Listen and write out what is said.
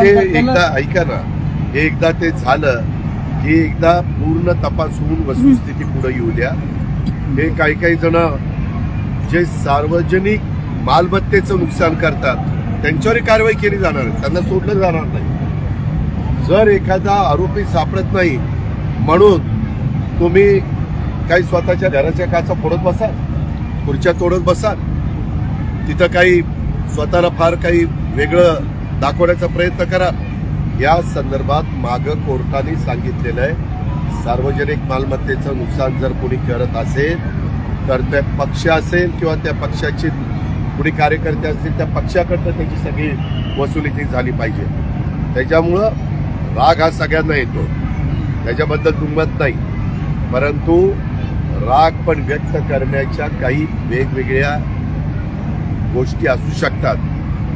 ते एकदा ऐका ना. हे एकदा ते झालं की एकदा पूर्ण तपासून वस्तुस्थिती पुढे येऊ द्या. हे काही काही जण जे सार्वजनिक मालमत्तेचं नुकसान करतात त्यांच्यावरही कारवाई केली जाणार. त्यांना सोडलं जाणार नाही. जर एखादा आरोपी सापडत नाही म्हणून तुम्ही काही स्वतःच्या घराच्या काचा फोडत बसाल खुर्च्या तोडत बसाल. तिथं काही स्वतःला फार काही वेगळं दाखवण्याचा प्रयत्न करा. या संदर्भात माग कोर्टाने सांगितलेलं आहे. सार्वजनिक मालमत्तेचं नुकसान जर कोणी करत असेल तर त्या पक्ष असेल किंवा त्या पक्षाचे कुणी कार्यकर्ते असतील त्या पक्षाकडनं त्याची सगळी वसुली ती झाली पाहिजे. त्याच्यामुळं राग हा सगळ्यांना येतो. त्याच्याबद्दल दुमत नाही. परंतु राग पण व्यक्त करण्याच्या काही वेगवेगळ्या गोष्टी असू शकतात.